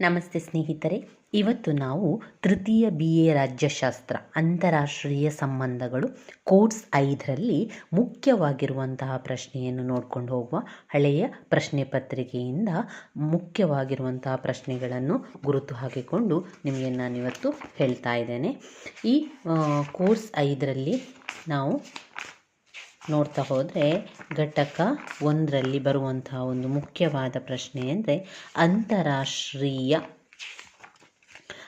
ನಮಸ್ತೆ ಸ್ನೇಹಿತರೆ. ಇವತ್ತು ನಾವು ತೃತೀಯ ಬಿ ಎ ರಾಜ್ಯಶಾಸ್ತ್ರ, ಅಂತಾರಾಷ್ಟ್ರೀಯ ಸಂಬಂಧಗಳು, ಕೋರ್ಸ್ ಐದರಲ್ಲಿ ಮುಖ್ಯವಾಗಿರುವಂತಹ ಪ್ರಶ್ನೆಯನ್ನು ನೋಡ್ಕೊಂಡು ಹೋಗುವ ಹಳೆಯ ಪ್ರಶ್ನೆ ಪತ್ರಿಕೆಯಿಂದ ಮುಖ್ಯವಾಗಿರುವಂತಹ ಪ್ರಶ್ನೆಗಳನ್ನು ಗುರುತು ಹಾಕಿಕೊಂಡು ನಿಮಗೆ ನಾನಿವತ್ತು ಹೇಳ್ತಾ ಇದ್ದೇನೆ. ಈ ಕೋರ್ಸ್ ಐದರಲ್ಲಿ ನಾವು ನೋಡ್ತಾ ಹೋದರೆ ಘಟಕ ಒಂದರಲ್ಲಿ ಬರುವಂತಹ ಒಂದು ಮುಖ್ಯವಾದ ಪ್ರಶ್ನೆ ಅಂದರೆ ಅಂತಾರಾಷ್ಟ್ರೀಯ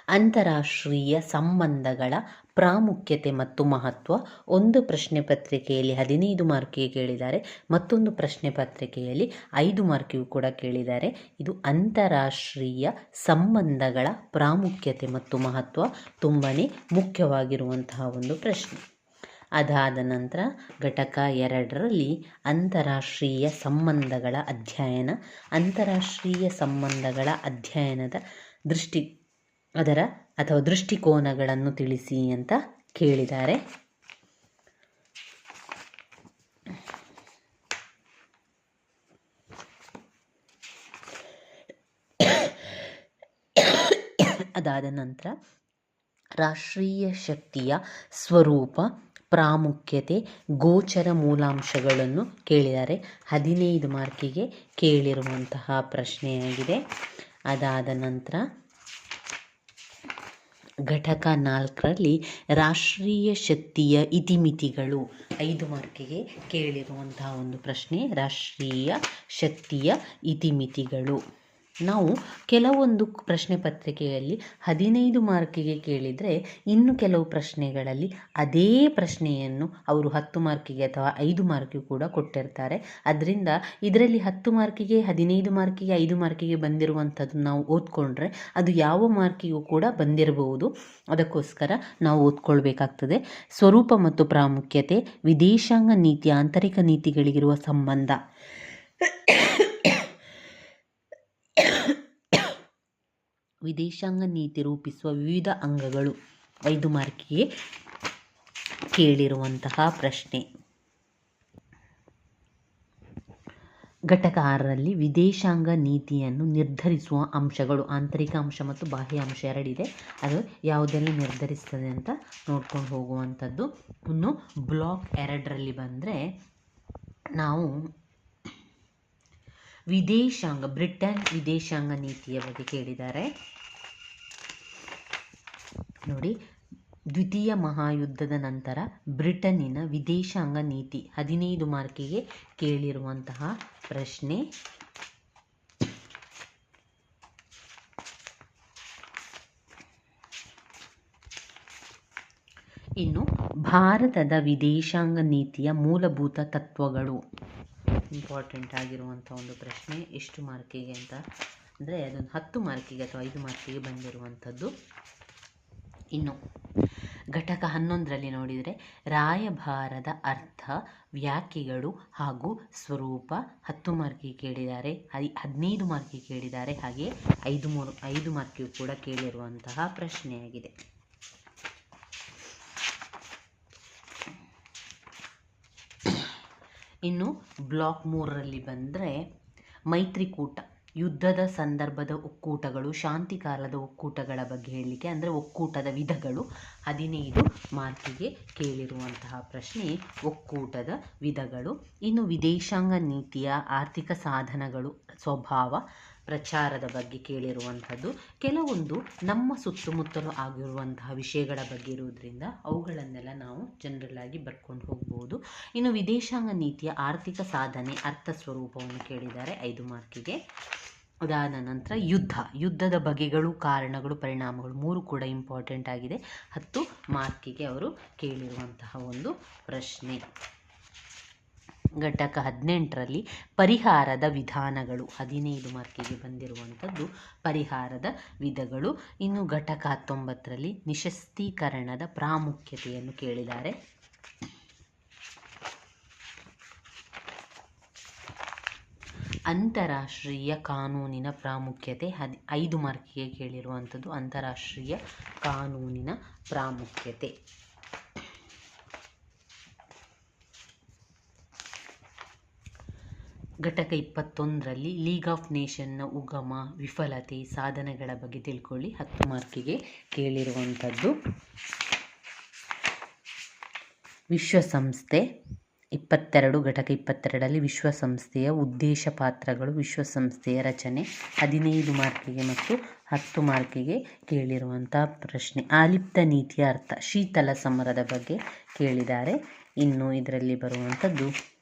ಅಂತಾರಾಷ್ಟ್ರೀಯ ಸಂಬಂಧಗಳ ಪ್ರಾಮುಖ್ಯತೆ ಮತ್ತು ಮಹತ್ವ. ಒಂದು ಪ್ರಶ್ನೆ ಪತ್ರಿಕೆಯಲ್ಲಿ ಹದಿನೈದು ಮಾರ್ಕಿಗೆ ಕೇಳಿದ್ದಾರೆ ಮತ್ತೊಂದು ಪ್ರಶ್ನೆ ಪತ್ರಿಕೆಯಲ್ಲಿ ಐದು ಮಾರ್ಕಿಗೂ ಕೂಡ ಕೇಳಿದ್ದಾರೆ. ಇದು ಅಂತಾರಾಷ್ಟ್ರೀಯ ಸಂಬಂಧಗಳ ಪ್ರಾಮುಖ್ಯತೆ ಮತ್ತು ಮಹತ್ವ ತುಂಬಾ ಮುಖ್ಯವಾಗಿರುವಂತಹ ಒಂದು ಪ್ರಶ್ನೆ. ಅದಾದ ನಂತರ ಘಟಕ ಎರಡರಲ್ಲಿ ಅಂತಾರಾಷ್ಟ್ರೀಯ ಸಂಬಂಧಗಳ ಅಧ್ಯಯನ, ಅಂತಾರಾಷ್ಟ್ರೀಯ ಸಂಬಂಧಗಳ ಅಧ್ಯಯನದ ದೃಷ್ಟಿ, ಅದರ ಅಥವಾ ದೃಷ್ಟಿಕೋನಗಳನ್ನು ತಿಳಿಸಿ ಅಂತ ಕೇಳಿದ್ದಾರೆ. ಅದಾದ ನಂತರ ರಾಷ್ಟ್ರೀಯ ಶಕ್ತಿಯ ಸ್ವರೂಪ ಪ್ರಾಮುಖ್ಯತೆ ಗೋಚರ ಮೂಲಾಂಶಗಳನ್ನು ಕೇಳಿದ್ದಾರೆ. ಹದಿನೈದು ಮಾರ್ಕಿಗೆ ಕೇಳಿರುವಂತಹ ಪ್ರಶ್ನೆಯಾಗಿದೆ ಅದಾದ ನಂತರ, ಘಟಕ ನಾಲ್ಕರಲ್ಲಿ ರಾಷ್ಟ್ರೀಯ ಶಕ್ತಿಯ ಇತಿಮಿತಿಗಳು ಐದು ಮಾರ್ಕಿಗೆ ಕೇಳಿರುವಂತಹ ಒಂದು ಪ್ರಶ್ನೆ, ರಾಷ್ಟ್ರೀಯ ಶಕ್ತಿಯ ಇತಿಮಿತಿಗಳು. ನಾವು ಕೆಲವೊಂದು ಪ್ರಶ್ನೆ ಪತ್ರಿಕೆಯಲ್ಲಿ ಹದಿನೈದು ಮಾರ್ಕಿಗೆ ಕೇಳಿದರೆ ಇನ್ನು ಕೆಲವು ಪ್ರಶ್ನೆಗಳಲ್ಲಿ ಅದೇ ಪ್ರಶ್ನೆಯನ್ನು ಅವರು ಹತ್ತು ಮಾರ್ಕಿಗೆ ಅಥವಾ ಐದು ಮಾರ್ಕಿಗೆ ಕೂಡ ಕೊಟ್ಟಿರ್ತಾರೆ. ಅದರಿಂದ ಇದರಲ್ಲಿ ಹತ್ತು ಮಾರ್ಕಿಗೆ, ಹದಿನೈದು ಮಾರ್ಕಿಗೆ, ಐದು ಮಾರ್ಕಿಗೆ ಬಂದಿರುವಂಥದ್ದು ನಾವು ಓದ್ಕೊಂಡ್ರೆ ಅದು ಯಾವ ಮಾರ್ಕಿಗೂ ಕೂಡ ಬಂದಿರಬಹುದು. ಅದಕ್ಕೋಸ್ಕರ ನಾವು ಓದ್ಕೊಳ್ಬೇಕಾಗ್ತದೆ. ಸ್ವರೂಪ ಮತ್ತು ಪ್ರಾಮುಖ್ಯತೆ, ವಿದೇಶಾಂಗ ನೀತಿ, ಆಂತರಿಕ ನೀತಿಗಳಿಗಿರುವ ಸಂಬಂಧ. ವಿದೇಶಾಂಗ ನೀತಿ ರೂಪಿಸುವ ವಿವಿಧ ಅಂಗಗಳು. ಐದು ಮಾರ್ಕಿಗೆ ಕೇಳಿರುವಂತಹ ಪ್ರಶ್ನೆ. ಘಟಕ ಆರರಲ್ಲಿ ವಿದೇಶಾಂಗ ನೀತಿಯನ್ನು ನಿರ್ಧರಿಸುವ ಅಂಶಗಳು. ಆಂತರಿಕ ಅಂಶ ಮತ್ತು ಬಾಹ್ಯ ಅಂಶ ಎರಡಿದೆ. ಅದು ಯಾವುದೆಲ್ಲ ನಿರ್ಧರಿಸ್ತದೆ ಅಂತ ನೋಡ್ಕೊಂಡು ಹೋಗುವಂಥದ್ದು. ಇನ್ನು ಬ್ಲಾಕ್ ಎರಡರಲ್ಲಿ ಬಂದರೆ ನಾವು ವಿದೇಶಾಂಗ, ಬ್ರಿಟನ್ ವಿದೇಶಾಂಗ ನೀತಿಯ ಬಗ್ಗೆ ಕೇಳಿದ್ದಾರೆ. ನೋಡಿ, ದ್ವಿತೀಯ ಮಹಾಯುದ್ಧದ ನಂತರ ಬ್ರಿಟನ್ನಿನ ವಿದೇಶಾಂಗ ನೀತಿ ಹದಿನೈದು ಮಾರ್ಕಿಗೆ ಕೇಳಿರುವಂತಹ ಪ್ರಶ್ನೆ. ಇನ್ನು, ಭಾರತದ ವಿದೇಶಾಂಗ ನೀತಿಯ ಮೂಲಭೂತ ತತ್ವಗಳು. ಇಂಪಾರ್ಟೆಂಟ್ ಆಗಿರುವಂಥ ಒಂದು ಪ್ರಶ್ನೆ, ಎಷ್ಟು ಮಾರ್ಕಿಗೆ ಅಂತ. ಅಂದರೆ ಅದೊಂದು ಹತ್ತು ಮಾರ್ಕಿಗೆ ಅಥವಾ ಐದು ಮಾರ್ಕಿಗೆ ಬಂದಿರುವಂಥದ್ದು. ಇನ್ನು ಘಟಕ ಹನ್ನೊಂದರಲ್ಲಿ ನೋಡಿದರೆ ರಾಯಭಾರದ ಅರ್ಥ, ವ್ಯಾಖ್ಯೆಗಳು ಹಾಗೂ ಸ್ವರೂಪ ಹತ್ತು ಮಾರ್ಕಿಗೆ ಕೇಳಿದ್ದಾರೆ ಐ ಹದಿನೈದು ಮಾರ್ಕಿಗೆ ಕೇಳಿದ್ದಾರೆ, ಹಾಗೆ ಐದು ಮೂರು, ಐದು ಮಾರ್ಕಿಗೂ ಕೂಡ ಕೇಳಿರುವಂತಹ ಪ್ರಶ್ನೆಯಾಗಿದೆ. ಇನ್ನು ಬ್ಲಾಕ್ ಮೂರರಲ್ಲಿ ಬಂದರೆ ಮೈತ್ರಿಕೂಟ. ಯುದ್ಧದ ಸಂದರ್ಭದ ಒಕ್ಕೂಟಗಳು, ಶಾಂತಿ ಕಾಲದ ಒಕ್ಕೂಟಗಳ ಬಗ್ಗೆ ಹೇಳಲಿಕ್ಕೆ ಅಂದರೆ ಒಕ್ಕೂಟದ ವಿಧಗಳು. ಹದಿನೈದು ಮಾರ್ಕಿಗೆ ಕೇಳಿರುವಂತಹ ಪ್ರಶ್ನೆ, ಒಕ್ಕೂಟದ ವಿಧಗಳು. ಇನ್ನು ವಿದೇಶಾಂಗ ನೀತಿಯ ಆರ್ಥಿಕ ಸಾಧನಗಳು, ಸ್ವಭಾವ ಪ್ರಚಾರದ ಬಗ್ಗೆ ಕೇಳಿರುವಂಥದ್ದು, ಕೆಲವೊಂದು ನಮ್ಮ ಸುತ್ತಮುತ್ತಲು ಆಗಿರುವಂತಹ ವಿಷಯಗಳ ಬಗ್ಗೆ ಇರುವುದರಿಂದ ಅವುಗಳನ್ನೆಲ್ಲ ನಾವು ಜನರಲ್ ಆಗಿ ಬರ್ಕೊಂಡು ಹೋಗ್ಬೋದು. ಇನ್ನು ವಿದೇಶಾಂಗ ನೀತಿಯ ಆರ್ಥಿಕ ಸಾಧನೆ ಅರ್ಥ ಸ್ವರೂಪವನ್ನು ಕೇಳಿದ್ದಾರೆ ಐದು ಮಾರ್ಕಿಗೆ. ಅದಾದ ನಂತರ ಯುದ್ಧ, ಯುದ್ಧದ ಬಗೆಗಳು, ಕಾರಣಗಳು, ಪರಿಣಾಮಗಳು ಮೂರು ಕೂಡ ಇಂಪಾರ್ಟೆಂಟ್ ಆಗಿದೆ. ಹತ್ತು ಮಾರ್ಕಿಗೆ ಅವರು ಕೇಳಿರುವಂತಹ ಒಂದು ಪ್ರಶ್ನೆ. ಘಟಕ ಹದಿನೆಂಟರಲ್ಲಿ ಪರಿಹಾರದ ವಿಧಾನಗಳು. ಹದಿನೈದು ಮಾರ್ಕಿಗೆ ಬಂದಿರುವಂಥದ್ದು ಪರಿಹಾರದ ವಿಧಗಳು. ಇನ್ನು ಘಟಕ ಹತ್ತೊಂಬತ್ತರಲ್ಲಿ ನಿಶಸ್ತೀಕರಣದ ಪ್ರಾಮುಖ್ಯತೆಯನ್ನು ಕೇಳಿದ್ದಾರೆ. ಅಂತಾರಾಷ್ಟ್ರೀಯ ಕಾನೂನಿನ ಪ್ರಾಮುಖ್ಯತೆ ಹದಿ, ಐದು ಮಾರ್ಕಿಗೆ ಕೇಳಿರುವಂಥದ್ದು ಅಂತಾರಾಷ್ಟ್ರೀಯ ಕಾನೂನಿನ ಪ್ರಾಮುಖ್ಯತೆ. ಘಟಕ ಇಪ್ಪತ್ತೊಂದರಲ್ಲಿ ಲೀಗ್ ಆಫ್ ನೇಷನ್ನ ಉಗಮ, ವಿಫಲತೆ, ಸಾಧನೆಗಳ ಬಗ್ಗೆ ತಿಳ್ಕೊಳ್ಳಿ. ಹತ್ತು ಮಾರ್ಕಿಗೆ ಕೇಳಿರುವಂಥದ್ದು. ವಿಶ್ವಸಂಸ್ಥೆ ಇಪ್ಪತ್ತೆರಡು, ಘಟಕ ಇಪ್ಪತ್ತೆರಡರಲ್ಲಿ ವಿಶ್ವಸಂಸ್ಥೆಯ ಉದ್ದೇಶ ಪಾತ್ರಗಳು, ವಿಶ್ವಸಂಸ್ಥೆಯ ರಚನೆ, ಹದಿನೈದು ಮಾರ್ಕಿಗೆ ಮತ್ತು ಹತ್ತು ಮಾರ್ಕಿಗೆ ಕೇಳಿರುವಂಥ ಪ್ರಶ್ನೆ. ಆಲಿಪ್ತ ನೀತಿಯ ಅರ್ಥ, ಶೀತಲ ಸಮರದ ಬಗ್ಗೆ ಕೇಳಿದ್ದಾರೆ. ಇನ್ನು ಇದರಲ್ಲಿ ಬರುವಂಥದ್ದು.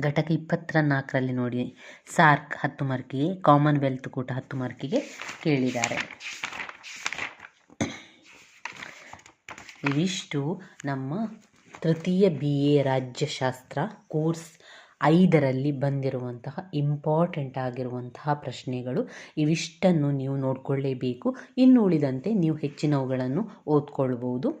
ಘಟಕ ಇಪ್ಪತ್ತರ ನಾಲ್ಕರಲ್ಲಿ ನೋಡಿ. ಸಾರ್ಕ್ ಹತ್ತು ಮಾರ್ಕಿಗೆ, ಕಾಮನ್ವೆಲ್ತ್ ಕೂಟ ಹತ್ತು ಮಾರ್ಕಿಗೆ ಕೇಳಿದ್ದಾರೆ. ಇವಿಷ್ಟು ನಮ್ಮ ತೃತೀಯ ಬಿ ಎ ರಾಜ್ಯಶಾಸ್ತ್ರ ಕೋರ್ಸ್ ಐದರಲ್ಲಿ ಬಂದಿರುವಂತಹ ಇಂಪಾರ್ಟೆಂಟ್ ಆಗಿರುವಂತಹ ಪ್ರಶ್ನೆಗಳು. ಇವಿಷ್ಟನ್ನು ನೀವು ನೋಡಿಕೊಳ್ಳೇಬೇಕು. ಇನ್ನು ಉಳಿದಂತೆ ನೀವು ಹೆಚ್ಚಿನವುಗಳನ್ನು ಓದ್ಕೊಳ್ಬೋದು